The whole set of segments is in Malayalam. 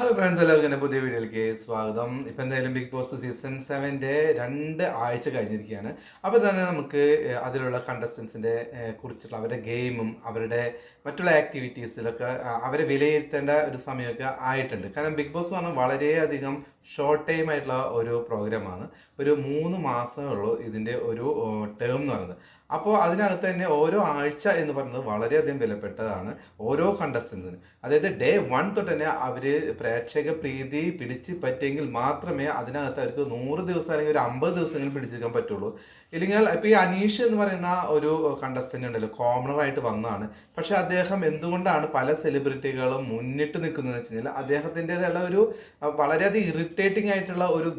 ഹലോ ഫ്രണ്ട്സ് എല്ലാവർക്കും എന്റെ പുതിയ വീഡിയോയിലേക്ക് സ്വാഗതം. ഇപ്പം എന്തായാലും ബിഗ് ബോസ് സീസൺ സെവന്റെ രണ്ട് ആഴ്ച കഴിഞ്ഞിരിക്കുകയാണ്. അപ്പോൾ തന്നെ നമുക്ക് അതിലുള്ള കണ്ടസ്റ്റൻസിന്റെ കുറിച്ചുള്ള അവരുടെ ഗെയിമും അവരുടെ മറ്റുള്ള ആക്ടിവിറ്റീസിലൊക്കെ അവരെ വിലയിരുത്തേണ്ട ഒരു സമയമൊക്കെ ആയിട്ടുണ്ട്. കാരണം ബിഗ് ബോസ് പറഞ്ഞാൽ വളരെയധികം ഷോർട്ട് ടൈം ആയിട്ടുള്ള ഒരു പ്രോഗ്രാമാണ് ഒരു മൂന്ന് മാസമേ ഉള്ളൂ ഇതിന്റെ ഒരു ടേം എന്ന് പറയുന്നത്. അപ്പോൾ അതിനകത്ത് തന്നെ ഓരോ ആഴ്ച എന്ന് പറയുന്നത് വളരെയധികം വിലപ്പെട്ടതാണ് ഓരോ കണ്ടസ്റ്റൻസിന് അതായത് ഡേ വൺ തൊട്ട് തന്നെ അവർ പ്രേക്ഷക പ്രീതി പിടിച്ച് പറ്റിയെങ്കിൽ മാത്രമേ അതിനകത്ത് അവർക്ക് നൂറ് ദിവസം അല്ലെങ്കിൽ ഒരു അമ്പത് ദിവസമെങ്കിലും പിടിച്ചെടുക്കാൻ പറ്റുള്ളൂ. ഇല്ലെങ്കിൽ ഇപ്പൊ ഈ അനീഷ് എന്ന് പറയുന്ന ഒരു കണ്ടസ്റ്റന്റ് ഉണ്ടല്ലോ കോമണർ ആയിട്ട് വന്നതാണ്. പക്ഷെ അദ്ദേഹം എന്തുകൊണ്ടാണ് പല സെലിബ്രിറ്റികളും മുന്നിട്ട് നിൽക്കുന്നത് വെച്ച് കഴിഞ്ഞാൽ അദ്ദേഹത്തിന്റെതായുള്ള ഒരു വളരെയധികം ഇറിറ്റേറ്റിംഗ് ആയിട്ടുള്ള ഒരു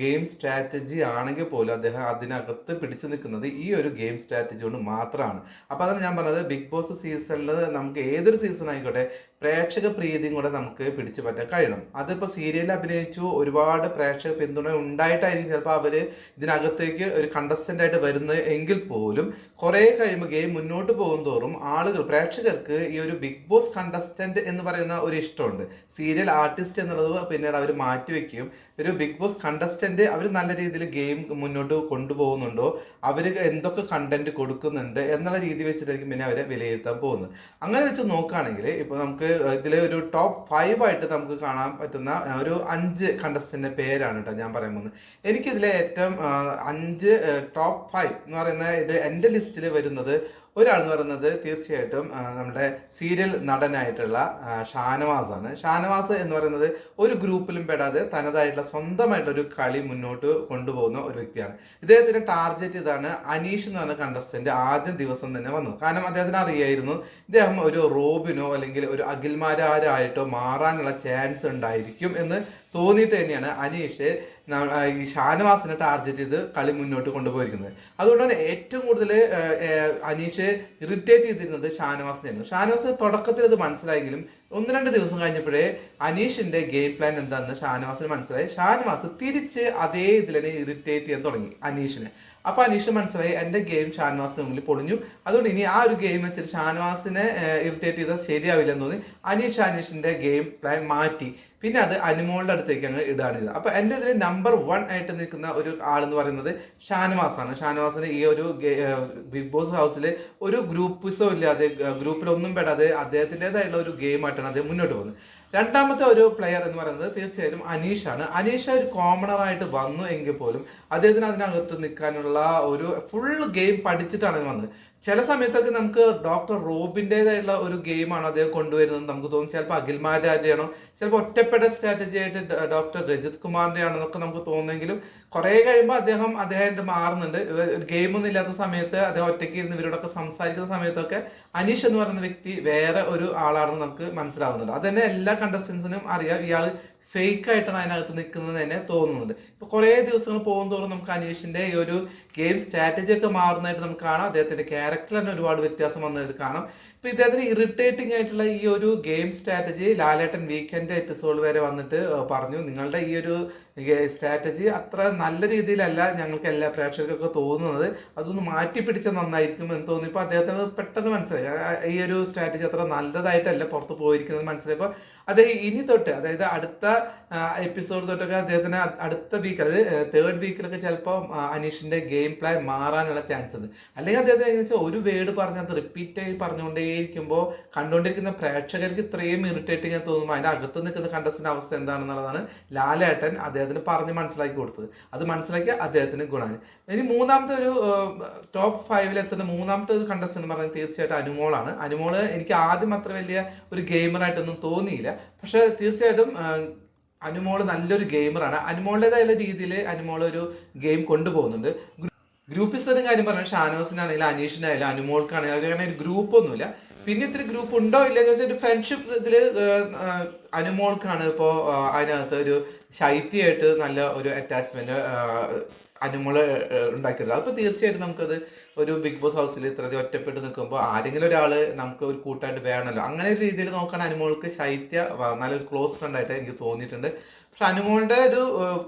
ഗെയിം സ്ട്രാറ്റജി ആണെങ്കിൽ പോലും അദ്ദേഹം അതിനകത്ത് പിടിച്ചു നിൽക്കുന്നത് ഈ ഒരു ഗെയിം സ്ട്രാറ്റജി കൊണ്ട് മാത്രമാണ്. അപ്പോൾ അതാണ് ഞാൻ പറഞ്ഞത് ബിഗ് ബോസ് സീസണിൽ നമുക്ക് ഏതൊരു സീസൺ ആയിക്കോട്ടെ പ്രേക്ഷക പ്രീതിയും കൂടെ നമുക്ക് പിടിച്ചു പറ്റാൻ കഴിയണം. അതിപ്പോൾ സീരിയലിൽ അഭിനയിച്ചു ഒരുപാട് പ്രേക്ഷക പിന്തുണ ഉണ്ടായിട്ടായിരിക്കും ചിലപ്പോൾ അവർ ഇതിനകത്തേക്ക് ഒരു കണ്ടസ്റ്റന്റ് ആയിട്ട് വരുന്നത് എങ്കിൽ പോലും. കുറേ കഴിയുമ്പോൾ ഗെയിം മുന്നോട്ട് പോകും തോറും ആളുകൾ പ്രേക്ഷകർക്ക് ഈ ഒരു ബിഗ് ബോസ് കണ്ടസ്റ്റന്റ് എന്ന് പറയുന്ന ഒരു ഇഷ്ടമുണ്ട്. സീരിയൽ ആർട്ടിസ്റ്റ് എന്നുള്ളത് പിന്നീട് അവർ മാറ്റിവെക്കുകയും ഒരു ബിഗ് ബോസ് കണ്ടസ്റ്റന്റ് അവർ നല്ല രീതിയിൽ ഗെയിം മുന്നോട്ട് കൊണ്ടുപോകുന്നുണ്ടോ അവർ എന്തൊക്കെ കണ്ടന്റ് കൊടുക്കുന്നുണ്ട് എന്നുള്ള രീതി വെച്ചിട്ടായിരിക്കും പിന്നെ അവരെ വിലയിരുത്താൻ പോകുന്നത്. അങ്ങനെ വെച്ച് നോക്കുകയാണെങ്കിൽ ഇപ്പോൾ നമുക്ക് ഇതിലെ ഒരു ടോപ്പ് ഫൈവ് ആയിട്ട് നമുക്ക് കാണാൻ പറ്റുന്ന ഒരു അഞ്ച് കണ്ടസ്റ്റന്റിന്റെ പേരാണ് കേട്ടോ ഞാൻ പറയാൻ പോകുന്നത്. എനിക്കിതിലെ ഏറ്റവും അഞ്ച് ടോപ്പ് ഫൈവ് എന്ന് പറയുന്ന ഇത് എന്റെ ലിസ്റ്റിൽ വരുന്നത് ഒരാൾ എന്ന് പറയുന്നത് തീർച്ചയായിട്ടും നമ്മുടെ സീരിയൽ നടനായിട്ടുള്ള ഷാനവാസ് ആണ് ഷാനവാസ് എന്ന് പറയുന്നത് ഒരു ഗ്രൂപ്പിലും പെടാതെ തനതായിട്ടുള്ള സ്വന്തമായിട്ടൊരു കളി മുന്നോട്ട് കൊണ്ടുപോകുന്ന ഒരു വ്യക്തിയാണ്. ഇദ്ദേഹത്തിന്റെ ടാർഗറ്റ് ഇതാണ് അനീഷ് എന്ന് പറഞ്ഞ കണ്ടസ്റ്റന്റ് ആദ്യ ദിവസം തന്നെ വന്നത്. കാരണം അദ്ദേഹത്തിന് അറിയായിരുന്നു ഇദ്ദേഹം ഒരു റോബിനോ അല്ലെങ്കിൽ ഒരു അഖിൽമാരായിട്ടോ മാറാനുള്ള ചാൻസ് ഉണ്ടായിരിക്കും എന്ന് തോന്നിയിട്ട് തന്നെയാണ് അനീഷ് ഈ ഷാനവാസിനെ ടാർഗറ്റ് ചെയ്ത് കളി മുന്നോട്ട് കൊണ്ടുപോയിരിക്കുന്നത്. അതുകൊണ്ടാണ് ഏറ്റവും കൂടുതൽ അനീഷ് ഇറിറ്റേറ്റ് ചെയ്തിരുന്നത് ഷാനവാസിനായിരുന്നു ഷാനവാസ് തുടക്കത്തിൽ അത് മനസ്സിലായെങ്കിലും ഒന്ന് രണ്ട് ദിവസം കഴിഞ്ഞപ്പോഴേ അനീഷിന്റെ ഗെയിം പ്ലാൻ എന്താണെന്ന് ഷാനവാസിന് മനസ്സിലായി. ഷാനവാസ് തിരിച്ച് അതേ ഇതിൽ തന്നെ ഇറിറ്റേറ്റ് ചെയ്യാൻ തുടങ്ങി അനീഷിനെ. അപ്പൊ അനീഷ് മനസ്സിലായി എന്റെ ഗെയിം ഷാനവാസിന് മുമ്പിൽ പൊളിഞ്ഞു. അതുകൊണ്ട് ഇനി ആ ഒരു ഗെയിം വെച്ചിട്ട് ഷാനവാസിനെ ഇറിറ്റേറ്റ് ചെയ്താൽ ശരിയാവില്ലെന്ന് തോന്നി. അനീഷ് അനീഷിന്റെ ഗെയിം പ്ലാൻ മാറ്റി. പിന്നെ അത് അനുമോളുടെ അടുത്തേക്ക് അങ്ങ് ഇടുകയാണ് ചെയ്തത് അപ്പൊ എന്റെ ഇതിൽ നമ്പർ വൺ ആയിട്ട് നിൽക്കുന്ന ഒരു ആളെന്ന് പറയുന്നത് ഷാനവാസാണ്. ഷാനവാസിന് ഈ ഒരു ബിഗ് ബോസ് ഹൗസിൽ ഒരു ഗ്രൂപ്പിസോ ഇല്ലാതെ ഗ്രൂപ്പിലൊന്നും പെടാതെ അദ്ദേഹത്തിന്റെതായിട്ടുള്ള ഒരു ഗെയിമായിട്ടാണ് അദ്ദേഹം മുന്നോട്ട് പോകുന്നത്. രണ്ടാമത്തെ ഒരു പ്ലെയർ എന്ന് പറയുന്നത് തീർച്ചയായും ആണ് അനീഷ ഒരു കോമണർ ആയിട്ട് വന്നു എങ്കിൽ പോലും അദ്ദേഹത്തിന് അതിനകത്ത് നിൽക്കാനുള്ള ഒരു ഫുൾ ഗെയിം പഠിച്ചിട്ടാണ് വന്നത്. ചില സമയത്തൊക്കെ നമുക്ക് ഡോക്ടർ റോബിന്റെതായിട്ടുള്ള ഒരു ഗെയിമാണ് അദ്ദേഹം കൊണ്ടുവരുന്നത് നമുക്ക് തോന്നും. ചിലപ്പോൾ അഖിൽമാരാജയാണോ ചിലപ്പോൾ ഒറ്റപ്പെട്ട സ്ട്രാറ്റജി ആയിട്ട് ഡോക്ടർ രജിത് കുമാറിന്റെ ആണെന്നൊക്കെ നമുക്ക് തോന്നുമെങ്കിലും കുറേ കഴിയുമ്പോൾ അദ്ദേഹം അദ്ദേഹം മാറുന്നുണ്ട്. ഗെയിമൊന്നും ഇല്ലാത്ത സമയത്ത് അദ്ദേഹം ഒറ്റയ്ക്ക് ഇരുന്ന് ഇവരോടൊക്കെ സംസാരിക്കുന്ന സമയത്തൊക്കെ അനീഷ് എന്ന് പറയുന്ന വ്യക്തി വേറെ ഒരു ആളാണെന്ന് നമുക്ക് മനസ്സിലാവുന്നുണ്ട്. അത് തന്നെ എല്ലാ കണ്ടസ്റ്റൻസിനും അറിയാം. ഇയാൾ ഫേക്ക് ആയിട്ടാണ് അതിനകത്ത് നിൽക്കുന്നത് തന്നെ തോന്നുന്നുണ്ട്. ഇപ്പൊ കുറേ ദിവസങ്ങൾ പോകും നമുക്ക് അനീഷിന്റെ ഈ ഒരു ഗെയിം സ്ട്രാറ്റജി ഒക്കെ മാറുന്നതായിട്ട് നമുക്ക് കാണാം. അദ്ദേഹത്തിന്റെ ക്യാരക്ടർ തന്നെ ഒരുപാട് വ്യത്യാസം വന്നതായിട്ട് കാണാം. ഇപ്പൊ ഇദ്ദേഹത്തിന് ഇറിറ്റേറ്റിംഗ് ആയിട്ടുള്ള ഈ ഒരു game strategy Lalettan weekend episode വരെ വന്നിട്ട് പറഞ്ഞു. നിങ്ങളുടെ ഈ ഒരു സ്ട്രാറ്റജി അത്ര നല്ല രീതിയിലല്ല ഞങ്ങൾക്ക് എല്ലാ പ്രേക്ഷകർക്കൊക്കെ തോന്നുന്നത്. അതൊന്ന് മാറ്റി പിടിച്ച നന്നായിരിക്കും എന്ന് തോന്നി. തോന്നിയപ്പോൾ അദ്ദേഹത്തിന് പെട്ടെന്ന് മനസ്സിലായി. ഈ ഒരു സ്ട്രാറ്റജി അത്ര നല്ലതായിട്ടല്ല പുറത്ത് പോയിരിക്കുന്നത് മനസ്സിലായപ്പോൾ അദ്ദേഹം ഇനി തൊട്ട് അതായത് അടുത്ത എപ്പിസോഡ് തൊട്ടൊക്കെ അദ്ദേഹത്തിന് അടുത്ത വീക്ക് അതായത് തേർഡ് വീക്കിലൊക്കെ ചിലപ്പോൾ അനീഷിന്റെ ഗെയിം പ്ലാൻ മാറാനുള്ള ചാൻസ് ഉണ്ട്. അല്ലെങ്കിൽ അദ്ദേഹത്തെ വെച്ചാൽ ഒരു വേർഡ് പറഞ്ഞ് അത് റിപ്പീറ്റ് ആയി പറഞ്ഞുകൊണ്ടേയിരിക്കുമ്പോൾ കണ്ടുകൊണ്ടിരിക്കുന്ന പ്രേക്ഷകർക്ക് ഇത്രയും ഇറിറ്റേറ്റിംഗ് ആയി തോന്നുമ്പോൾ അതിന്റെ അകത്ത് നിൽക്കുന്ന കണ്ടസ്റ്റിന്റെ അവസ്ഥ എന്താണെന്നുള്ളതാണ് ലാലേട്ടൻ അദ്ദേഹത്തിന് പറഞ്ഞ് മനസ്സിലാക്കി കൊടുത്തത്. അത് മനസ്സിലാക്കി അദ്ദേഹത്തിന് ഗുണമാണ് ഇനി മൂന്നാമത്തെ ഒരു ടോപ്പ് ഫൈവിൽ എത്തുന്ന മൂന്നാമത്തെ ഒരു കണ്ടസ്റ്റ് എന്ന് പറയുന്നത് തീർച്ചയായിട്ടും അനുമോളാണ്. അനുമോൾ എനിക്ക് ആദ്യം അത്ര വലിയ ഒരു ഗെയിമറായിട്ടൊന്നും തോന്നിയില്ല. പക്ഷേ തീർച്ചയായിട്ടും അനുമോൾ നല്ലൊരു ഗെയിമറാണ് അനുമോളുടേതായ രീതിയിൽ അനുമോൾ ഒരു ഗെയിം കൊണ്ടുപോകുന്നുണ്ട്. ഗ്രൂപ്പിസതും കാര്യം പറഞ്ഞാൽ ഷാനവാസിനാണെങ്കിലും അനീഷിനായാലും അനുമോൾക്കാണെങ്കിലും അങ്ങനെ ഒരു ഗ്രൂപ്പ് ഒന്നുമില്ല. പിന്നെ ഇത്തിരി ഗ്രൂപ്പ് ഉണ്ടോ ഇല്ല എന്ന് വെച്ചാൽ ഒരു ഫ്രണ്ട്ഷിപ്പ് ഇതിൽ അനുമോൾക്കാണ് ഇപ്പോൾ അതിനകത്ത് ഒരു ശൈത്യമായിട്ട് നല്ല ഒരു അറ്റാച്ച്മെന്റ് അനുമോൾ ഏർ, ഉണ്ടാക്കിയെടുത്തത് അപ്പോൾ തീർച്ചയായിട്ടും നമുക്കത് ഒരു ബിഗ് ബോസ് ഹൗസിൽ ഇത്രയധികം ഒറ്റപ്പെട്ട് നിൽക്കുമ്പോൾ ആരെങ്കിലും ഒരാൾ നമുക്ക് ഒരു കൂട്ടായിട്ട് വേണമല്ലോ. അങ്ങനെ ഒരു രീതിയിൽ നോക്കുകയാണെങ്കിൽ അനുമോൾക്ക് ശൈത്യ നല്ലൊരു ക്ലോസ് ഫ്രണ്ട് ആയിട്ട് എനിക്ക് തോന്നിയിട്ടുണ്ട്. പക്ഷെ അനുമോളുടെ ഒരു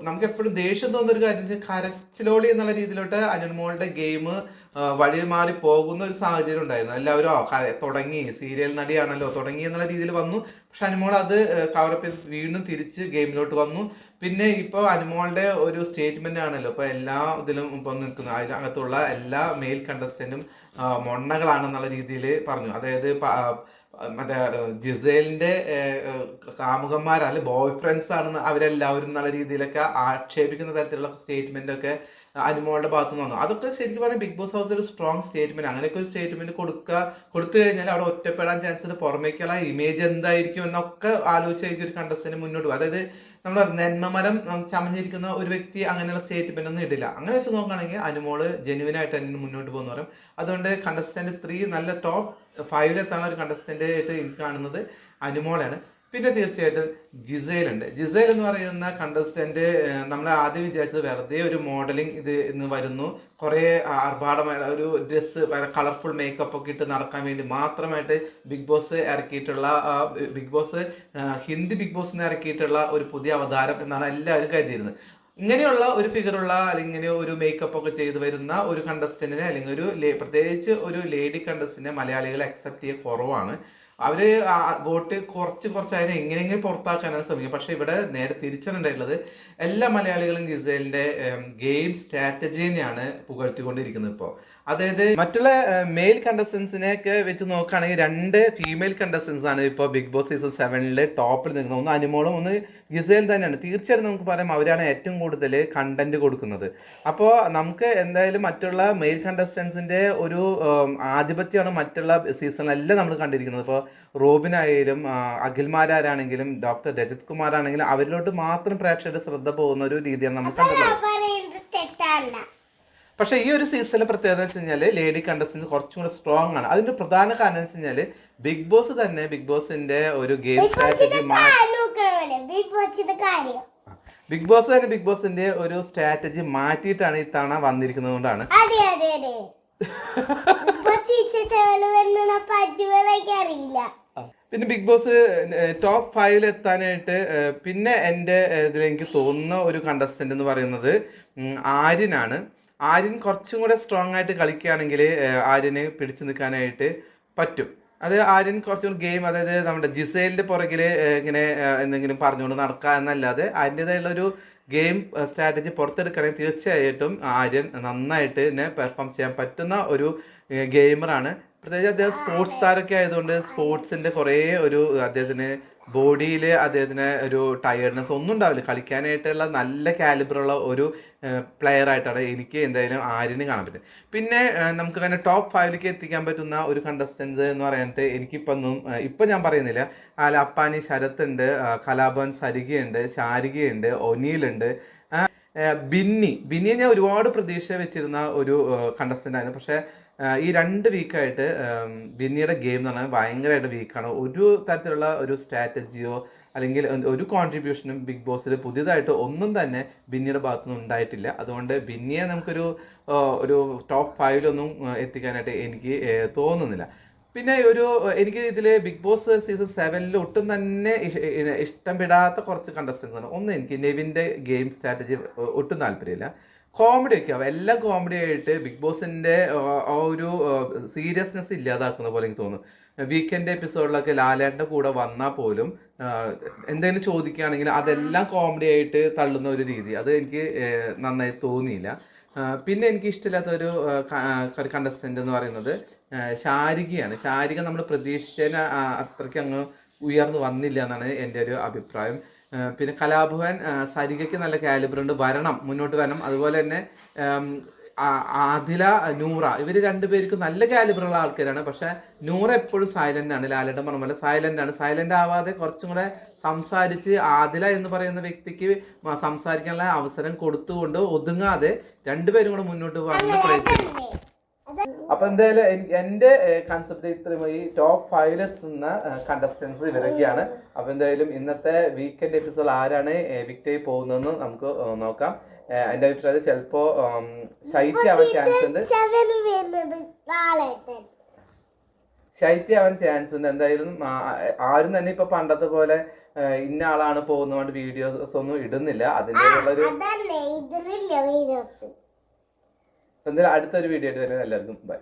നമുക്ക് എപ്പോഴും ദേഷ്യം തോന്നുന്ന ഒരു കാര്യം കരച്ചിലോളി എന്നുള്ള രീതിയിലോട്ട് അനുമോളുടെ ഗെയിം വഴി മാറി പോകുന്ന ഒരു സാഹചര്യം ഉണ്ടായിരുന്നു. എല്ലാവരും തുടങ്ങി. സീരിയൽ നടിയാണല്ലോ തുടങ്ങി എന്നുള്ള രീതിയിൽ വന്നു. പക്ഷെ അനുമോൾ അത് കവറപ്പ് ചെയ്ത് വീണ്ടും തിരിച്ച് ഗെയിമിലോട്ട് വന്നു. പിന്നെ ഇപ്പോൾ അനുമോളുടെ ഒരു സ്റ്റേറ്റ്മെന്റ് ആണല്ലോ ഇപ്പൊ എല്ലാ ഇതിലും ഇപ്പൊ നിൽക്കുന്ന അതിനകത്തുള്ള എല്ലാ മെയിൽ കണ്ടസ്റ്റന്റും മൊണ്ണകളാണെന്നുള്ള രീതിയിൽ പറഞ്ഞു. അതായത് മറ്റേ ജിസേലിന്റെ കാമുകന്മാരല്ല ബോയ് ഫ്രണ്ട്സ് ആണെന്ന് അവരെല്ലാവരും എന്നുള്ള രീതിയിലൊക്കെ ആക്ഷേപിക്കുന്ന തരത്തിലുള്ള സ്റ്റേറ്റ്മെന്റ് ഒക്കെ അനുമോളുടെ ഭാഗത്തു നിന്ന് വന്നു അതൊക്കെ ശരിക്കും പറഞ്ഞാൽ ബിഗ് ബോസ് ഹൗസ് ഒരു സ്ട്രോങ് സ്റ്റേറ്റ്മെന്റ് അങ്ങനെയൊക്കെ ഒരു സ്റ്റേറ്റ്മെന്റ് കൊടുക്കുക കൊടുത്തു കഴിഞ്ഞാൽ അവിടെ ഒറ്റപ്പെടാൻ ചാൻസ് ഉണ്ട് പുറമേക്കുള്ള ഇമേജ് എന്തായിരിക്കും എന്നൊക്കെ ആലോചിച്ചായിരിക്കും ഒരു കണ്ടസ്റ്റന്റ് മുന്നോട്ട് അതായത് നമ്മൾ നെന്മമരം ചമഞ്ഞിരിക്കുന്ന ഒരു വ്യക്തി അങ്ങനെയുള്ള സ്റ്റേറ്റ്മെന്റ് ഒന്നും ഇടില്ല. അങ്ങനെ വെച്ച് നോക്കുകയാണെങ്കിൽ അനുമോൾ ജെനുവിൻ ആയിട്ട് തന്നെ മുന്നോട്ട് പോകുന്ന പറയും. അതുകൊണ്ട് കണ്ടസ്റ്റന്റ് ത്രീ നല്ല ടോപ്പ് ഫൈവിൽ ഒരു കണ്ടസ്റ്റന്റ് ആയിട്ട് എനിക്ക് കാണുന്നത് അനുമോളാണ്. പിന്നെ തീർച്ചയായിട്ടും ജിസൈൽ ഉണ്ട്. ജിസൈൽ എന്ന് പറയുന്ന കണ്ടസ്റ്റന്റ് നമ്മൾ ആദ്യം വിചാരിച്ചത് വെറുതെ ഒരു മോഡലിംഗ് ഇത് ഇന്ന് വരുന്നു. കുറേ ആർഭാടമായ ഒരു ഡ്രസ്സ് കളർഫുൾ മേക്കപ്പ് ഒക്കെ ഇട്ട് നടക്കാൻ വേണ്ടി മാത്രമായിട്ട് Big Boss ഇറക്കിയിട്ടുള്ള Big Boss Hindi Big Boss ഇറക്കിയിട്ടുള്ള ഒരു പുതിയ അവതാരം എന്നാണ് എല്ലാവരും കരുതിയിരുന്നത്. ഇങ്ങനെയുള്ള ഒരു ഫിഗറുള്ള അല്ലെങ്കിൽ ഇങ്ങനെ ഒരു മേക്കപ്പ് ഒക്കെ ചെയ്ത് വരുന്ന ഒരു കണ്ടസ്റ്റന്റിനെ അല്ലെങ്കിൽ ഒരു പ്രത്യേകിച്ച് ഒരു ലേഡി കണ്ടസ്റ്റന്റിനെ മലയാളികൾ അക്സെപ്റ്റ് ചെയ്യുക കുറവാണ്. അവർ വോട്ട് കുറച്ച് കുറച്ച് അതിനെ എങ്ങനെയെങ്കിലും പുറത്താക്കാനാണ് ശ്രമിക്കുക. പക്ഷെ ഇവിടെ നേരെ തിരിച്ചാണ് ഉണ്ടായിട്ടുള്ളത് എല്ലാ മലയാളികളും ഗിസേലിന്റെ ഗെയിം സ്ട്രാറ്റജിനെയാണ് പുകഴ്ത്തിക്കൊണ്ടിരിക്കുന്നത് ഇപ്പോൾ. അതായത് മറ്റുള്ള മെയിൽ കണ്ടസ്റ്റൻസിനെ ഒക്കെ വെച്ച് നോക്കുകയാണെങ്കിൽ രണ്ട് ഫീമെയിൽ കണ്ടസ്റ്റൻസ് ആണ് ഇപ്പോൾ ബിഗ് ബോസ് സീസൺ സെവനിൽ ടോപ്പിൽ നിൽക്കുന്നത്. ഒന്ന് അനുമോളും ഒന്ന് ഗിസേൽ തന്നെയാണ്. തീർച്ചയായിട്ടും നമുക്ക് പറയാം അവരാണ് ഏറ്റവും കൂടുതൽ കണ്ടന്റ് കൊടുക്കുന്നത്. അപ്പോൾ നമുക്ക് എന്തായാലും മറ്റുള്ള മെയിൽ കണ്ടസ്റ്റൻസിന്റെ ഒരു ആധിപത്യമാണ് മറ്റുള്ള സീസണിലെല്ലാം നമ്മൾ കണ്ടിരിക്കുന്നത്. ഇപ്പോൾ റോബിനായാലും അഖിൽമാരാരാണെങ്കിലും ഡോക്ടർ രജത് കുമാർ ആണെങ്കിലും അവരിലോട്ട് മാത്രം പ്രേക്ഷകരുടെ ശ്രദ്ധ പോകുന്ന ഒരു രീതിയാണ് നമ്മൾ കണ്ടത്. പക്ഷേ ഈ ഒരു സീസണിലെ പ്രത്യേകത എന്ന് വെച്ച് കഴിഞ്ഞാൽ ലേഡി കണ്ടസ്റ്റൻസ് കുറച്ചും കൂടെ സ്ട്രോങ് ആണ്. അതിന്റെ പ്രധാന കാരണം എന്ന് വെച്ച് കഴിഞ്ഞാൽ ബിഗ് ബോസ് തന്നെ ബിഗ് ബോസിന്റെ ഒരു ഗെയിം സ്ട്രാറ്റജി ബിഗ് ബോസ് തന്നെ ബിഗ് ബോസിന്റെ ഒരു സ്ട്രാറ്റജി മാറ്റിയിട്ടാണ് ഇത്തവണ വന്നിരിക്കുന്നത് കൊണ്ടാണ്. അറിയില്ല. പിന്നെ ബിഗ് ബോസ് ടോപ്പ് ഫൈവിൽ എത്താനായിട്ട് പിന്നെ എന്റെ ഇതിൽ എനിക്ക് തോന്നുന്ന ഒരു കണ്ടസ്റ്റന്റ് എന്ന് പറയുന്നത് ആര്യനാണ്. ആര്യൻ കുറച്ചും കൂടെ സ്ട്രോങ് ആയിട്ട് കളിക്കുകയാണെങ്കിൽ ആര്യന് പിടിച്ചു നിൽക്കാനായിട്ട് പറ്റും. അത് ആര്യൻ കുറച്ചും ഗെയിം അതായത് നമ്മുടെ ജിസൈലിന്റെ പുറകിൽ ഇങ്ങനെ എന്തെങ്കിലും പറഞ്ഞുകൊണ്ട് നടക്കുക എന്നല്ലാതെ അതിന്റെതായുള്ള ഒരു ഗെയിം സ്ട്രാറ്റജി പുറത്തെടുക്കുകയാണെങ്കിൽ തീർച്ചയായിട്ടും ആര്യൻ നന്നായിട്ട് തന്നെ പെർഫോം ചെയ്യാൻ പറ്റുന്ന ഒരു ഗെയിമറാണ് പ്രത്യേകിച്ച് അദ്ദേഹം സ്പോർട്സ് താരൊക്കെ ആയതുകൊണ്ട് സ്പോർട്സിന്റെ കുറേ ഒരു അദ്ദേഹത്തിന് ബോഡിയിൽ അദ്ദേഹത്തിന് ഒരു ടയർഡ്നെസ് ഒന്നും ഉണ്ടാവില്ല. കളിക്കാനായിട്ടുള്ള നല്ല കാലിബറുള്ള ഒരു പ്ലെയർ ആയിട്ടാണ് എനിക്ക് എന്തായാലും ആര്യനെ കാണാൻ പറ്റും പിന്നെ നമുക്ക് അങ്ങനെ ടോപ്പ് ഫൈവിലേക്ക് എത്തിക്കാൻ പറ്റുന്ന ഒരു കണ്ടസ്റ്റൻസ് എന്ന് പറയാനിട്ട് ഏഹ്, ഇപ്പം ഞാൻ പറയുന്നില്ല. അല്ല അപ്പാനി ശരത് ഉണ്ട് കലാഭവൻ സരികയുണ്ട് ശാരികയുണ്ട് ഏഹ്, ബിന്നി. ബിന്നിയെ ഞാൻ ഒരുപാട് പ്രതീക്ഷ വെച്ചിരുന്ന ഒരു കണ്ടസ്റ്റന്റ് ആയിരുന്നു. പക്ഷേ ഈ രണ്ട് വീക്കായിട്ട് ബിന്നിയുടെ ഗെയിം എന്ന് പറഞ്ഞാൽ ഭയങ്കരമായിട്ട് വീക്കാണ് ഒരു തരത്തിലുള്ള ഒരു സ്ട്രാറ്റജിയോ അല്ലെങ്കിൽ ഒരു കോൺട്രിബ്യൂഷനും ബിഗ് ബോസിൽ പുതിയതായിട്ട് ഒന്നും തന്നെ ബിന്നിയുടെ ഭാഗത്തുനിന്ന് ഉണ്ടായിട്ടില്ല. അതുകൊണ്ട് ബിന്നിയെ നമുക്കൊരു ഒരു ടോപ്പ് ഫൈവിലൊന്നും എത്തിക്കാനായിട്ട് എനിക്ക് തോന്നുന്നില്ല. പിന്നെ ഒരു എനിക്ക് ഇതിൽ ബിഗ് ബോസ് സീസൺ സെവനിൽ ഒട്ടും തന്നെ ഇഷ്ടപ്പെടാത്ത കുറച്ച് കണ്ടസ്റ്റൻസ് ആണ്. ഒന്ന് എനിക്ക് നെവിന്റെ ഗെയിം സ്ട്രാറ്റജി ഒട്ടും താല്പര്യമില്ല. കോമഡി ഒക്കെ ആവാം. എല്ലാം കോമഡി ആയിട്ട് ബിഗ് ബോസിന്റെ ആ, ഒരു സീരിയസ്നെസ് ഇല്ലാതാക്കുന്ന പോലെ എനിക്ക് തോന്നുന്നു. വീക്കെൻഡ് എപ്പിസോഡിലൊക്കെ ലാലേട്ടന്റെ കൂടെ വന്നാൽ പോലും എന്തെങ്കിലും ചോദിക്കുകയാണെങ്കിൽ അതെല്ലാം കോമഡി ആയിട്ട് തള്ളുന്ന ഒരു രീതി. അത് എനിക്ക് നന്നായി തോന്നിയില്ല. പിന്നെ എനിക്ക് ഇഷ്ടമില്ലാത്ത ഒരു എന്ന് പറയുന്നത് ശാരികയാണ്. ശാരിക നമ്മൾ പ്രതീക്ഷിച്ചതിന് അത്രയ്ക്ക് അങ്ങ് ഉയർന്നു വന്നില്ല എന്നാണ് എന്റെ ഒരു അഭിപ്രായം. പിന്നെ കലാഭവൻ സരികയ്ക്ക് നല്ല കാലിബർ ഉണ്ട്. വരണം മുന്നോട്ട് വരണം. അതുപോലെ തന്നെ ആദില നൂറ ഇവർ രണ്ടുപേർക്കും നല്ല കാലിബറുള്ള ആൾക്കാരാണ്. പക്ഷെ നൂറ എപ്പോഴും സൈലന്റ് ആണ്. ലാലേട്ടൻ പറഞ്ഞ പോലെ സൈലന്റ് ആണ്. സൈലന്റ് ആവാതെ കുറച്ചും കൂടെ സംസാരിച്ച് ആദില എന്ന് പറയുന്ന വ്യക്തിക്ക് സംസാരിക്കാനുള്ള അവസരം കൊടുത്തുകൊണ്ട് ഒതുങ്ങാതെ രണ്ടുപേരും കൂടെ മുന്നോട്ട് പോകാൻ പ്രയത്നം അപ്പൊ എന്തായാലും എന്റെ കൺസെപ്റ്റ് ഇത്രയും ഈ ടോപ്പ് ഫൈവിൽ എത്തുന്ന കണ്ടസ്റ്റൻസ് ഇവരൊക്കെയാണ്. അപ്പൊ എന്തായാലും ഇന്നത്തെ വീക്കെൻഡ് എപ്പിസോഡ് ആരാണ് വിക്ടറി പോകുന്നതെന്ന് നമുക്ക് നോക്കാം. എന്റെ അഭിപ്രായത്തിൽ ചിലപ്പോ ശൈത്യ ആവാൻ ചാൻസ് ഉണ്ട്. ശൈത്യ ആവാൻ ചാൻസ് ഉണ്ട്. എന്തായാലും ആരും തന്നെ ഇപ്പൊ പണ്ടത്തെ പോലെ ഇന്ന ആളാണ് പോകുന്നതുകൊണ്ട് വീഡിയോസ് ഒന്നും ഇടുന്നില്ല. അതിന്റെ ഉള്ളൊരു എന്തായാലും അടുത്തൊരു വീഡിയോ ആയിട്ട് വരുന്നത് എല്ലാവർക്കും ബൈ